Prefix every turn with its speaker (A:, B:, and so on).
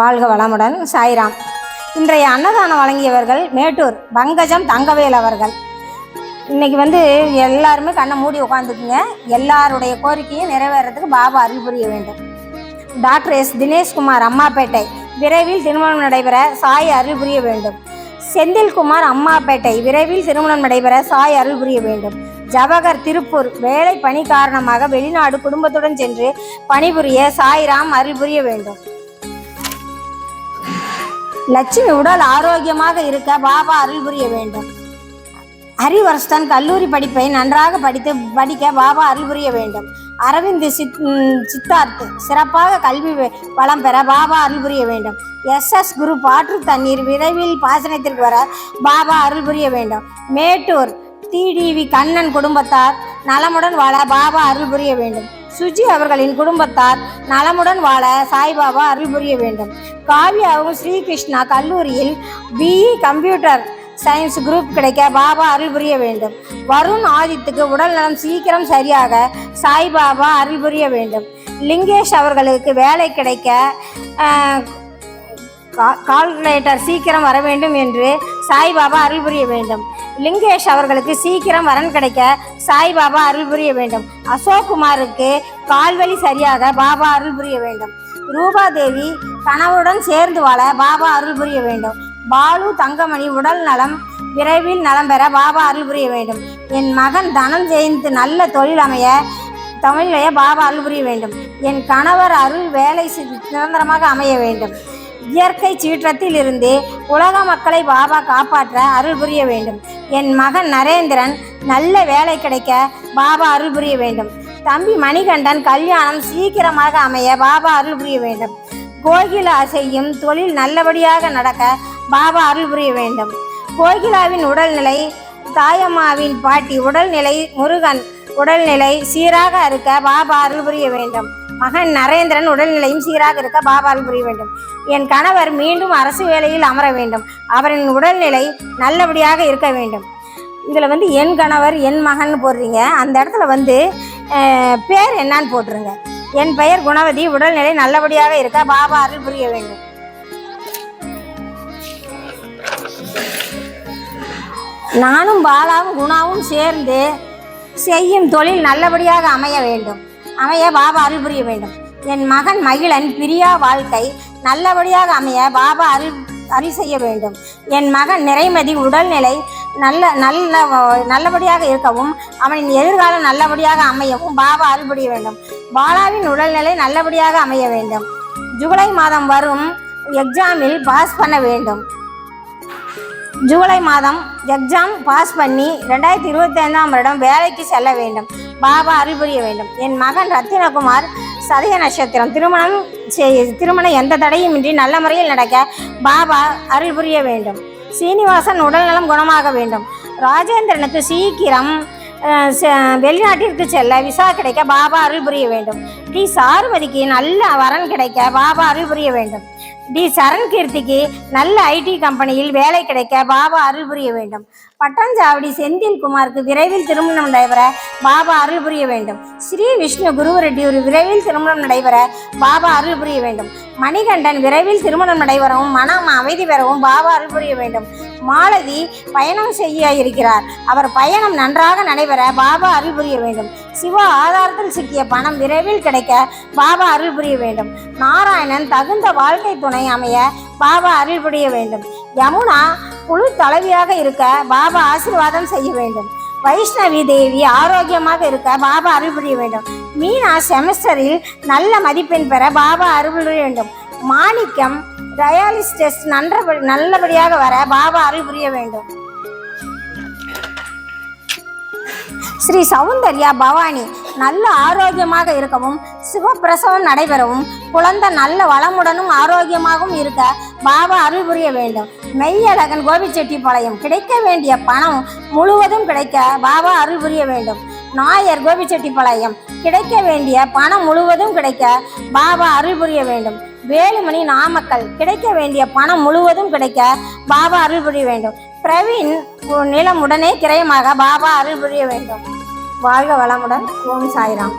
A: வாழ்க வளமுடன் சாய்ராம். இன்றைய அன்னதானம் வழங்கியவர்கள் மேட்டூர் பங்கஜம் தங்கவேல் அவர்கள். இன்னைக்கு வந்து எல்லாருமே கண்ணை மூடி உட்காந்துக்குங்க எல்லாருடைய கோரிக்கையும் நிறைவேறதுக்கு பாபா அருள் புரிய வேண்டும். டாக்டர் எஸ் தினேஷ்குமார் அம்மாப்பேட்டை விரைவில் திருமணம் நடைபெற சாய் அருள் புரிய வேண்டும். செந்தில்குமார் அம்மாப்பேட்டை விரைவில் திருமணம் நடைபெற சாய் அருள் புரிய வேண்டும். ஜவஹர் திருப்பூர் வேலை பணி காரணமாக வெளிநாடு குடும்பத்துடன் சென்று பணிபுரிய சாய்ராம் அருள் புரிய வேண்டும். லட்சுமி உடல் ஆரோக்கியமாக இருக்க பாபா அருள் புரிய வேண்டும். ஹரிவர்ஷன் கல்லூரி படிப்பை நன்றாக படித்து படிக்க பாபா அருள் புரிய வேண்டும். அரவிந்த் சித் சித்தார்த்து சிறப்பாக கல்வி வளம் பெற பாபா அருள் புரிய வேண்டும். எஸ் எஸ் குரு பாற்று தண்ணீர் விரைவில் பாசனத்திற்கு வர பாபா அருள் புரிய வேண்டும். மேட்டூர் டிடிவி கண்ணன் குடும்பத்தார் நலமுடன் வாழ பாபா அருள் புரிய வேண்டும். சுஜி அவர்களின் குடும்பத்தார் நலமுடன் வாழ சாய்பாபா அருள் புரிய வேண்டும். காவியாவும் ஸ்ரீகிருஷ்ணா கல்லூரியில் பிஇ கம்ப்யூட்டர் சயின்ஸ் குரூப் கிடைக்க பாபா அருள் புரிய வேண்டும். வருண் ஆதித்துக்கு உடல் நலம் சீக்கிரம் சரியாக சாய்பாபா அருள் புரிய வேண்டும். லிங்கேஷ் அவர்களுக்கு வேலை கிடைக்க கா- கால்குலேட்டர் சீக்கிரம் வர வேண்டும் என்று சாய்பாபா அருள் புரிய வேண்டும். லிங்கேஷ் அவர்களுக்கு சீக்கிரம் வரன் கிடைக்க சாய்பாபா அருள் புரிய வேண்டும். அசோக்குமாருக்கு கால்வலி சரியாக பாபா அருள் புரிய வேண்டும். ரூபாதேவி கணவருடன் சேர்ந்து வாழ பாபா அருள் புரிய வேண்டும். பாலு தங்கமணி உடல் நலம் விரைவில் நலம் பெற பாபா அருள் புரிய வேண்டும். என் மகன் தனம் ஜெயந்த் நல்ல தொழில் அமைய தமிழைய பாபா அருள் புரிய வேண்டும். என் கணவர் அருள் வேலை நிரந்தரமாக அமைய வேண்டும். இயற்கை சீற்றத்தில் இருந்து உலக மக்களை பாபா காப்பாற்ற அருள் புரிய வேண்டும். என் மகன் நரேந்திரன் நல்ல வேலை கிடைக்க பாபா அருள் புரிய வேண்டும். தம்பி மணிகண்டன் கல்யாணம் சீக்கிரமாக அமைய பாபா அருள் புரிய வேண்டும். கோகிலா செய்யும் தொழில் நல்லபடியாக நடக்க பாபா அருள் புரிய வேண்டும். கோகிலாவின் உடல்நிலை தாயம்மாவின் பாட்டி உடல்நிலை முருகன் உடல்நிலை சீராக இருக்க பாபா அருள் புரிய வேண்டும். மகன் நரேந்திரன் உடல்நிலையும் சீராக இருக்க பாபா புரிய வேண்டும். என் கணவர் மீண்டும் அரசு வேலையில் அமர வேண்டும். அவரின் உடல்நிலை நல்லபடியாக இருக்க வேண்டும். இதில் வந்து என் கணவர் என் மகன் போடுறீங்க. அந்த இடத்துல வந்து பேர் என்னான்னு போட்டுருங்க. என் பெயர் குணவதி உடல்நிலை நல்லபடியாக இருக்க பாபா அருள் புரிய வேண்டும். நானும் பாலாவும் குணாவும் சேர்ந்து செய்யும் தொழில் நல்லபடியாக அமைய வேண்டும். அமைய பாபா அருள் புரிய வேண்டும். என் மகன் மகிழன் பிரியா வாழ்க்கை நல்லபடியாக அமைய பாபா அருள் அருள் செய்ய வேண்டும். என் மகன் நிறைமதி உடல்நிலை நல்ல நல்ல நல்லபடியாக இருக்கவும் அவனின் எதிர்காலம் நல்லபடியாக அமையவும் பாபா அருள் புரிய வேண்டும். பாலாவின் உடல்நிலை நல்லபடியாக அமைய வேண்டும். ஜூலை மாதம் வரும் எக்ஸாமில் பாஸ் பண்ண வேண்டும். ஜூலை மாதம் எக்ஸாம் பாஸ் பண்ணி ரெண்டாயிரத்தி இருபத்தி ஐந்தாம் வருடம் வேலைக்கு செல்ல வேண்டும். பாபா அறிவுரிய வேண்டும். என் மகன் ரத்தினகுமார் சதய நட்சத்திரம். திருமணம் திருமணம் எந்த தடையுமின்றி நல்ல முறையில் நடக்க பாபா அருள் புரிய வேண்டும். சீனிவாசன் உடல்நலம் குணமாக வேண்டும். ராஜேந்திரனுக்கு சீக்கிரம் வெளிநாட்டிற்கு செல்ல விசா கிடைக்க பாபா அருள் புரிய வேண்டும். டி சாருமதிக்கு நல்ல வரன் கிடைக்க பாபா அருள் புரிய வேண்டும். டி சரண் கீர்த்திக்கு நல்ல ஐடி கம்பெனியில் வேலை கிடைக்க பாபா அருள் புரிய வேண்டும். பட்டஞ்சாவடி செந்தில்குமாருக்கு விரைவில் திருமணம் நடைபெற பாபா அருள் புரிய வேண்டும். ஸ்ரீ விஷ்ணு குருவரெட்டி ஒரு விரைவில் திருமணம் நடைபெற பாபா அருள் புரிய வேண்டும். மணிகண்டன் விரைவில் திருமணம் நடைபெறவும் மனம் அமைதி பெறவும் பாபா அருள் புரிய வேண்டும். மாலதி பயணம் செய்ய இருக்கிறார். அவர் பயணம் நன்றாக நடைபெற பாபா அருள் புரிய வேண்டும். சிவா ஆதாரத்தில் சிக்கிய பணம் விரைவில் கிடைக்க பாபா அருள் புரிய வேண்டும். நாராயணன் தகுந்த வாழ்க்கை துணை அமைய பாபா அருள் புரிய வேண்டும். யமுனா குழு தலைவியாக இருக்க பாபா ஆசீர்வாதம் செய்ய வேண்டும். வைஷ்ணவி தேவி ஆரோக்கியமாக இருக்க பாபா அருள் புரிய வேண்டும். மீனா செமஸ்டரில் நல்ல மதிப்பெண் பெற பாபா அருள் புரிய வேண்டும். மாணிக்கம் டயாலிஸ் டெஸ்ட் நன்றபடி நல்லபடியாக வர பாபா அருள் புரிய வேண்டும். ஸ்ரீ சௌந்தர்யா பவானி நல்ல ஆரோக்கியமாக இருக்கவும் சிவப்பிரசவம் நடைபெறவும் குழந்தை நல்ல வளமுடனும் ஆரோக்கியமாகவும் இருக்க பாபா அருள் புரிய வேண்டும். மெய்யழகன் கோபிச்செட்டிப்பாளையம் கிடைக்க வேண்டிய பணம் முழுவதும் கிடைக்க பாபா அருள் புரிய வேண்டும். நாயர் கோபிச்செட்டிப்பாளையம் கிடைக்க வேண்டிய பணம் முழுவதும் கிடைக்க பாபா அருள் புரிய வேண்டும். வேலுமணி நாமக்கல். கிடைக்க வேண்டிய பணம் முழுவதும் கிடைக்க பாபா அருள் புரிய வேண்டும். பிரவீன் நிலம் உடனே கிரயமாக பாபா அருள் புரிய வேண்டும். வாழ்க வளமுடன் ஓம் சாய்ராம்.